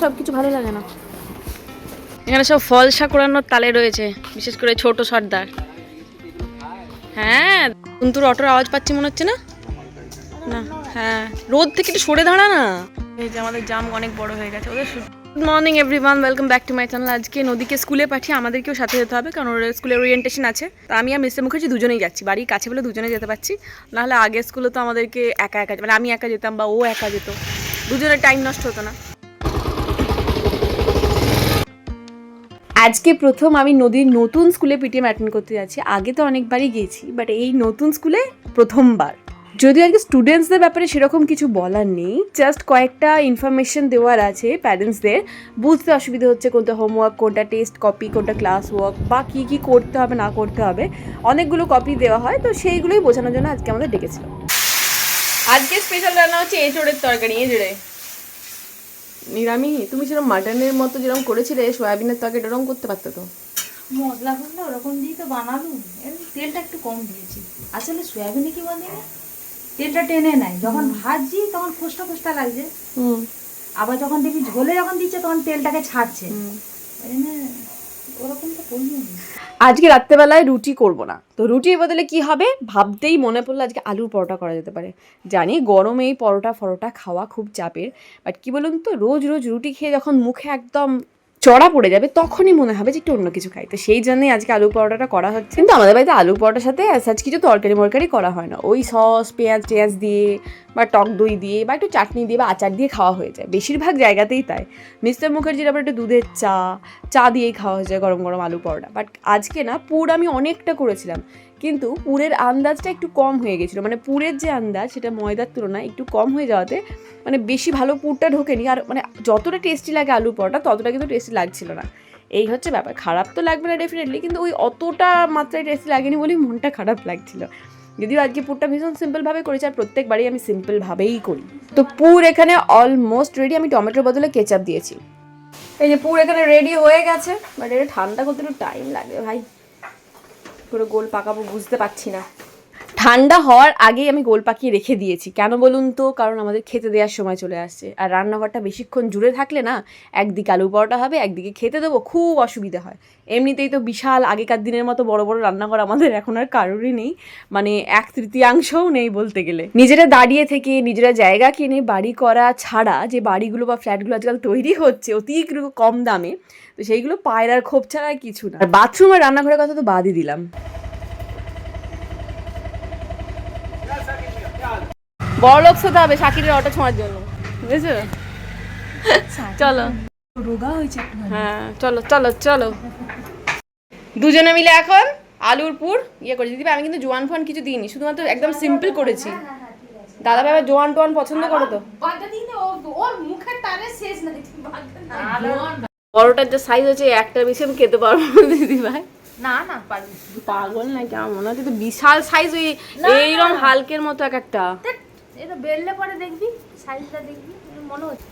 সব কিছু ভালো লাগে না। এখানে সব ফলসা কোরানোর তালে রয়েছে বিশেষ করে ছোট সর্দার। হ্যাঁ কুন্তুর অটোর আওয়াজ পাচ্ছি মনে হচ্ছে না? না হ্যাঁ। রোদ থেকে একটু সরে দাঁড়া না। এই যে আমাদের জাম অনেক বড় হয়ে গেছে ওদের good morning everyone welcome back to my channel আজকে নদীকে স্কুলে পাঠিয়ে আমাদেরকেও সাথে যেতে হবে কারণ ওর স্কুলের ওরিয়েন্টেশন আছে। তো আমি আর মিস্টার মুখার্জি দুজনেই যাচ্ছি বাড়ির কাছে বলে দুজনে যেতে পারছি। নাহলে আগের স্কুলে তো আমাদেরকে একা একা মানে আমি একা যেতাম বা ও একা যেত। দুজনের টাইম নষ্ট হতো না। আজকে প্রথম আমি নদীর নতুন স্কুলে পিটিএম অ্যাটেন্ড করতে যাচ্ছি। আগে তো অনেকবারই গিয়েছি বাট এই নতুন স্কুলে প্রথমবার। যদিও আজকে স্টুডেন্টসদের ব্যাপারে সেরকম কিছু বলার নেই জাস্ট কয়েকটা ইনফরমেশন দেওয়ার আছে প্যারেন্টসদের বুঝতে অসুবিধা হচ্ছে কোনটা হোমওয়ার্ক কোনটা টেস্ট কপি কোনটা ক্লাস ওয়ার্ক বা কী কী করতে হবে, না করতে হবে। অনেকগুলো কপি দেওয়া হয়, তো সেইগুলোই বোঝানোর জন্য আজকে আমাদের ডেকেছিল। আজকে স্পেশাল রান্না হচ্ছে এঁচড়ের তরকারি এঁচড়ে নিরামি তুমি সেরকম মাটনের মতো যেরকম করেছিলে সয়াবিনের তরকারি এরকম করতে পারতো তো? মশলা করলে ওরকম দিয়ে তো বানালু তেলটা একটু কম দিয়েছি। আসলে সয়াবিনে কি বলে তেলটা টেনে নেয়। যখন ভাজছি তখন ফুসটা ফুসটা লাগছে। হুম। আবার যখন দেখি ঝোলে যখন দিচ্ছে তখন তেলটাকে ছাড়ছে। আজকে রাত্রেবেলায় রুটি করব না। তো রুটির বদলে কি হবে? ভাবতেই মনে পড়ল আজকে আলুর পরোটা করা যেতে পারে। জানি গরমে এই পরোটা ফরোটা খাওয়া খুব চাপের বাট কি বলুন তো, রোজ রোজ রুটি খেয়ে যখন মুখে একদম চড়া পড়ে যাবে, তখনই মনে হবে যে একটু অন্য কিছু খাই। তো সেই জন্যই আজকে আলু পরোটাটা করা হচ্ছে। কিন্তু আমাদের বাড়িতে আলু পরোটার সাথে সাজ কিছু তরকারি মরকারি করা হয় না। ওই সস, পেঁয়াজ টেয়াজ দিয়ে বা টক দই দিয়ে বা একটু চাটনি দিয়ে বা আচার দিয়ে খাওয়া হয়ে যায়। বেশিরভাগ জায়গাতেই তাই। মিস্টার মুখার্জির আবার একটু দুধের চা চা দিয়েই খাওয়া হয়ে যায় গরম গরম আলু পরোটা। বাট আজকে না, পুর আমি অনেকটা করেছিলাম। কিন্তু পুরের আন্দাজটা একটু কম হয়ে গেছিল। মানে পুরের যে আন্দাজ, সেটা ময়দার তুলনায় একটু কম হয়ে যাওয়াতে মানে বেশি ভালো পুরটা ঢোকেনি। আর মানে যতটা টেস্টি লাগে আলু পরোটা, ততটা কিন্তু টেস্টি লাগছিল না। এই হচ্ছে ব্যাপার। খারাপ তো লাগবে না ডেফিনেটলি কিন্তু ওই অতটা মাত্রায় টেস্টি লাগেনি বলেই মনটা খারাপ লাগছিল। যদিও আজকে পুরটা ভীষণ সিম্পলভাবে করেছি, আর প্রত্যেকবারই আমি সিম্পলভাবেই করি। তো পুর এখানে অলমোস্ট রেডি আমি টমেটোর বদলে কেচাপ দিয়েছি। এই যে পুর এখানে রেডি হয়ে গেছে বাট এটা ঠান্ডা করতে একটু টাইম লাগে ভাই। পুরো গোল পাকাবো বুঝতে পারছি না। ঠান্ডা হওয়ার আগেই আমি গোল পাকিয়ে রেখে দিয়েছি। কেন বলুন তো? কারণ আমাদের খেতে দেওয়ার সময় চলে আসছে আর রান্নাঘরটা বেশিক্ষণ জুড়ে থাকলে না, একদিকে আলু পরোটা হবে, একদিকে খেতে দেবো, খুব অসুবিধা হয়। এমনিতেই তো বিশাল আগেকার দিনের মতো বড় বড় রান্নাঘর আমাদের এখন আর কারোরই নেই। মানে এক তৃতীয়াংশও নেই বলতে গেলে। নিজেরা দাঁড়িয়ে থেকে, নিজেরা জায়গা কিনে, বাড়ি করা ছাড়া যে বাড়িগুলো বা ফ্ল্যাটগুলো আজকাল তৈরি হচ্ছে অতিরিক্ত কম দামে, তো সেইগুলো পায়রার ক্ষোভ ছাড়া কিছু না। আর বাথরুম আর রান্নাঘরের কথা তো বাদই দিলাম। বড় লোক হতে হবে শাকিরের অটো ছোঁয়ার জন্য। বুঝেছ? চলো। রোগা হয়েছে হ্যাঁ চলো চলো চলো। দুজনে মিলে এখন আলুর পুর ইয়ে করেছি। দিদি আমি কিন্তু জোয়ান ফোয়ান কিছু দিইনি শুধুমাত্র একদম সিম্পল করেছি। দাদা ভাই জোয়ান টোয়ান পছন্দ করো তো? বড়টার যে সাইজ আছে একটা বেশি আমি খেতে পারব না দিদি ভাই। না না পারবি। পাগল নাকি? আমার মনে হচ্ছে তো বিশাল সাইজ ওই এইরকম হালকের মতো এক একটা। এটা বেললে পরে দেখবি সাইজটা দেখবি মনে হচ্ছে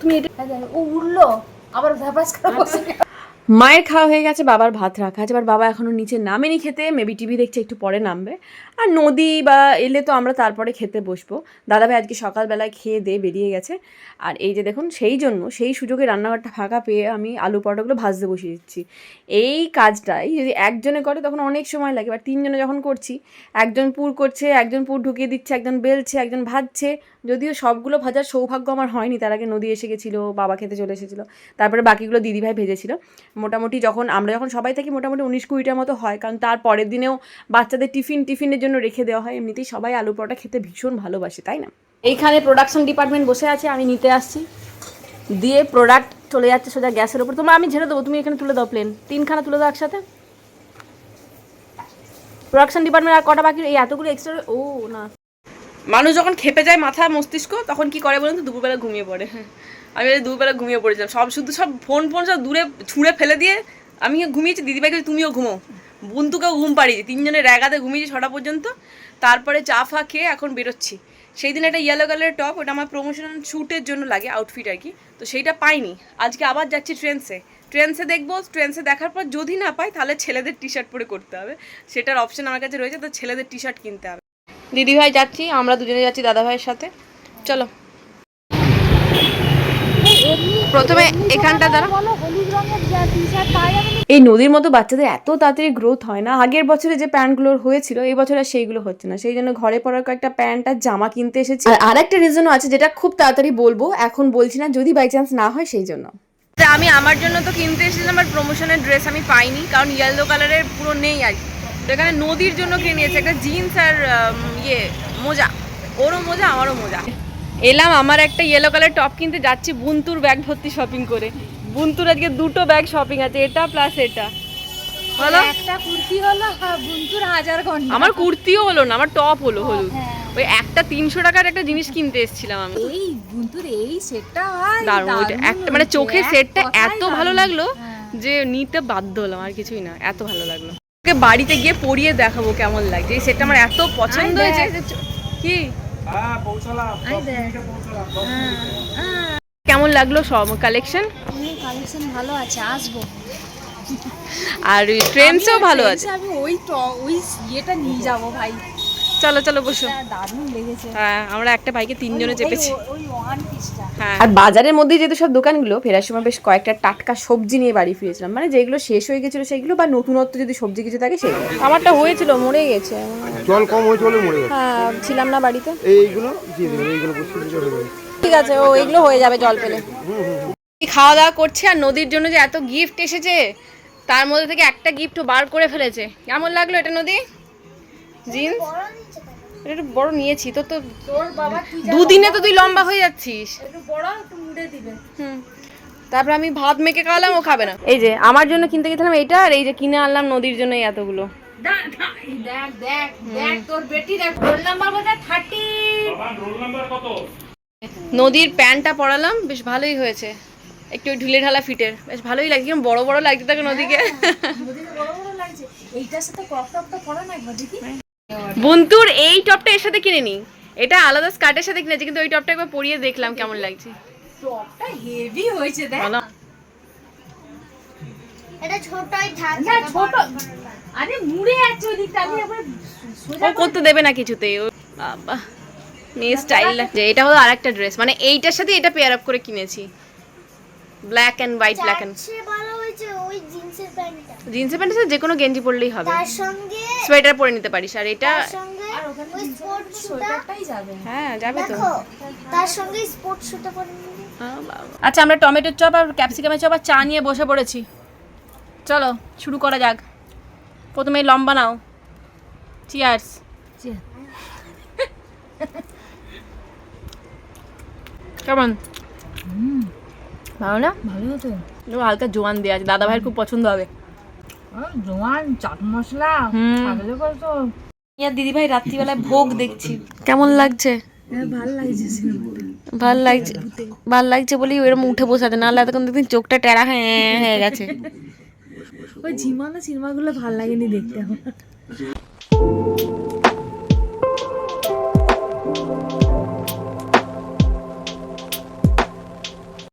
তুমি এটা ও উঠল আবার ভ্যাপাস করে বসে। মায়ের খাওয়া হয়ে গেছে, বাবার ভাত রাখা আছে, এবার বাবা এখনও নিচে নামেনি খেতে মেবি টিভি দেখছে, একটু পরে নামবে। আর নদী বা এলে তো আমরা তারপরে খেতে বসবো। দাদাভাই আজকে সকালবেলায় খেয়ে দিয়ে বেরিয়ে গেছে। আর এই যে দেখুন, সেই জন্য, সেই সুযোগে রান্নাঘরটা ফাঁকা পেয়ে আমি আলু পরোটাগুলো ভাজতে বসিয়ে দিচ্ছি। এই কাজটাই যদি একজনে করে, তখন অনেক সময় লাগে। এবার তিনজনে যখন করছি, একজন পুর করছে, একজন পুর ঢুকিয়ে দিচ্ছে, একজন বেলছে, একজন ভাজছে, যদিও সবগুলো ভাজার সৌভাগ্য আমার হয়নি। তার আগে নদী এসে গেছিল, বাবা খেতে চলে এসেছিল, তারপরে বাকিগুলো দিদিভাই ভেজেছিল। মোটামুটি যখন, আমরা যখন সবাই থাকি মোটামুটি উনিশ কুড়িটার মতো হয়, কারণ তার পরের দিনেও বাচ্চাদের টিফিন, টিফিনের জন্য রেখে দেওয়া হয়। এমনিতেই সবাই আলু পরোটা খেতে ভীষণ ভালোবাসে, তাই না? এইখানে প্রোডাকশন ডিপার্টমেন্ট বসে আছে, আমি নিতে আসছি। দিয়ে প্রোডাক্ট চলে যাচ্ছে সোজা গ্যাসের উপর। তোমার আমি ঝেড়ে দেবো, তুমি এখানে তুলে দাও প্লেন তিনখানা তুলে দাও একসাথে। প্রোডাকশন ডিপার্টমেন্ট আর কটা বাকি এই এতগুলো এক্সট্রা ও, না। মানুষ যখন খেপে যায় মাথা মস্তিষ্ক তখন কি করে বলুন তো? দুপুরবেলা ঘুমিয়ে পড়ে। হ্যাঁ। আমি দুপুরবেলা ঘুমিয়ে পড়েছিলাম সব শুধু সব ফোন ফোন সব দূরে ছুঁড়ে ফেলে দিয়ে আমি ঘুমিয়েছি। দিদিভাইকে তুমিও ঘুমো। বন্ধুকেও ঘুম পাড়িয়েছি তিনজনের র্যাগাতে ঘুমিয়েছি ছটা পর্যন্ত। তারপরে চা ফা খেয়ে এখন বেরোচ্ছি। সেই দিন একটা ইয়েলো কালারের টপ ওটা আমার প্রমোশনাল শ্যুটের জন্য লাগে আউটফিট আর কি। তো সেইটা পাইনি। আজকে আবার যাচ্ছি ট্রেন্সে ট্রেন্সে দেখব ট্রেন্সে দেখার পর যদি না পাই তাহলে ছেলেদের টি শার্ট পরে করতে হবে। সেটার অপশন আমার কাছে রয়েছে তো ছেলেদের টি শার্ট কিনতে হবে। দিদি ভাই যাচ্ছি, আমরা দুজনে যাচ্ছি দাদা ভাইয়ের সাথে। চলো। প্রথমে এখানটা দাঁড়া এই নদীর মতো বাচ্চাদের এত তাড়াতাড়ি গ্রোথ হয় না। আগের বছরে যে প্যান্টগুলোর হয়েছিল, এই বছর আর সেইগুলো হচ্ছে না। সেই জন্য ঘরে পরার কয়েকটা প্যান্ট আর জামা কিনতে এসেছি। আর আরেকটা রিজনও আছে যেটা খুব তাড়াতাড়ি বলব, এখন বলছি না, যদি বাই চান্স না হয় সেই জন্য। আমি আমার জন্য তো কিনতে এসেছিলাম বাট প্রমোশনের ড্রেস আমি পাইনি, কারণ ইয়েলো কালারের পুরো নেই আর কি। তো এখানে নদীর জন্য কিনে নিয়েছে? একটা জিন্স আর ইয়ে মোজা। ওরও মোজা আমারও মোজা। এলাম আমার একটা ইয়েলো কালার টপ কিনতে যাচ্ছি বুন্তুর ব্যাগ ভর্তি শপিং করে। বুন্তুর আজকে দুটো ব্যাগ শপিং আছে এটা প্লাস এটা। বলো? একটা কুর্তি হলো হ্যাঁ, বুন্তুর হাজার ঘণ্টা আমার কুর্তিও হলো না আমার টপ হলো হলুদ। ওই একটা তিনশো টাকার একটা জিনিস কিনতে এসেছিলাম আমি। এই বুন্তুর এই সেটটা দারুণ ওইটা একটা মানে চোখের সেটটা এত ভালো লাগল হ্যাঁ। যে নিতে বাধ্য হলাম আর কিছুই না এত ভালো লাগল। ওকে বাড়িতে গিয়ে পরিয়ে দেখাবো কেমন লাগছে। এই সেটটা আমার এত পছন্দ হয়েছে। কি? আই হ্যাঁ। কেমন লাগল সব কালেকশন কালেকশন ভালো আছে আসব। আর ট্রেন্ডসও ভালো আছে। আমি ওই ওই ইয়েটা নিয়ে যাব ভাই। চলো চলো বসো। হ্যাঁ আমরা একটা বাইকে তিনজনে চেপেছি। হ্যাঁ। আর বাজারের মধ্যে যেহেতু সব দোকানগুলো ফেরার সময় বেশ কয়েকটা টাটকা সবজি নিয়ে বাড়ি ফিরেছিলাম। মানে যেগুলো শেষ হয়ে গেছিল সেগুলো বা নতুনত্ব যদি সবজি কিছু থাকে সেগুলো। আমারটা হয়েছিল মরে গেছে। জল কম হয়েছে বলে মরে গেছে। হ্যাঁ ছিলাম না বাড়িতে। এইগুলো দিয়ে দেবেন হয়ে ঠিক আছে ও এগুলো হয়ে যাবে জল পেলে। খাওয়া দাওয়া করছে আর নদীর জন্য যে এত গিফট এসেছে তার মধ্যে থেকে একটা গিফট বার করে ফেলেছে। কেমন লাগল এটা নদী? জিন্স? একটু বড় নিয়েছি তো তো তোর বাবা দুদিনে তো তুই লম্বা হয়ে যাচ্ছিস। একটু বড় একটু মুড়ে দিবে। হুম। তারপর আমি ভাত মেখে খাওয়ালাম ও খাবে না। এই যে আমার জন্য কিনতে গেছিলাম এইটা আর এই যে কিনে আনলাম নদীর জন্য এই এতগুলো। নদীর প্যান্টটা পরালাম বেশ ভালোই হয়েছে। একটু ওই ঢিলে ঢালা ফিটের। বেশ ভালোই লাগছে কিরম বড় বড় লাগছে তাকে নদীকে। নদীতে বড় বড় লাগছে। এইটার সাথে ক্রপ টপটা পরা না একবার দেখি। বন্তুর এই টপটা এর সাথে কিনে নি। এটা আলাদা স্কার্টের সাথে কিনেছি কিন্তু ওই টপটা একবার পরিয়ে দেখলাম কেমন লাগছে। টপটা হেভি হয়েছে দেখ। এটা ছোটই থাক না ছোট। আরে মুড়ে যাচ্ছে ওই দিকটা আমি একবার ও করতে দেবে না কিছুতেই ও বাবা। মেয়ে স্টাইল লাগছে। এটা হলো আরেকটা ড্রেস মানে এইটার সাথে এটা পেয়ার আপ করে কিনেছি। Black and white black and সে ভালো হয়েছে ওই জিন্সের জিন্সের প্যান্টের সাথে যে কোনো গেঞ্জি পরলেই হবে। তার সঙ্গে সোয়েটার পরে নিতে পারিস আর এটা তার সঙ্গে আর ওখানে ওই স্পোর্ট সোয়েটারটাই যাবে। হ্যাঁ যাবে তো। তার সঙ্গে স্পোর্ট শুটা পরে নিলে আচ্ছা আমরা টমেটোর চপ আর ক্যাপসিকামের চপ আর চা নিয়ে বসে পড়েছি। চলো শুরু করা যাক। প্রথমে লম্বা নাও। চিয়ার্স কেমন? ভালো না? ভালো তো। হালকা জোয়ান দেওয়া আছে। দাদা ভাইয়ের খুব পছন্দ হবে। জোয়ান চাট মশলা। থাকলে তো আর দিদি ভাই রাত্রিবেলায় ভোগ দেখছি। কেমন লাগছে? ভালো লাগছে ভালো লাগছে ভালো লাগছে বলেই ওরম উঠে বসাতে। নাহলে এতক্ষণ দেখুন চোখটা টেরা হ্যাঁ হয়ে গেছে। ওই ঝিমানো সিনেমাগুলো ভালো লাগেনি দেখতে আমার।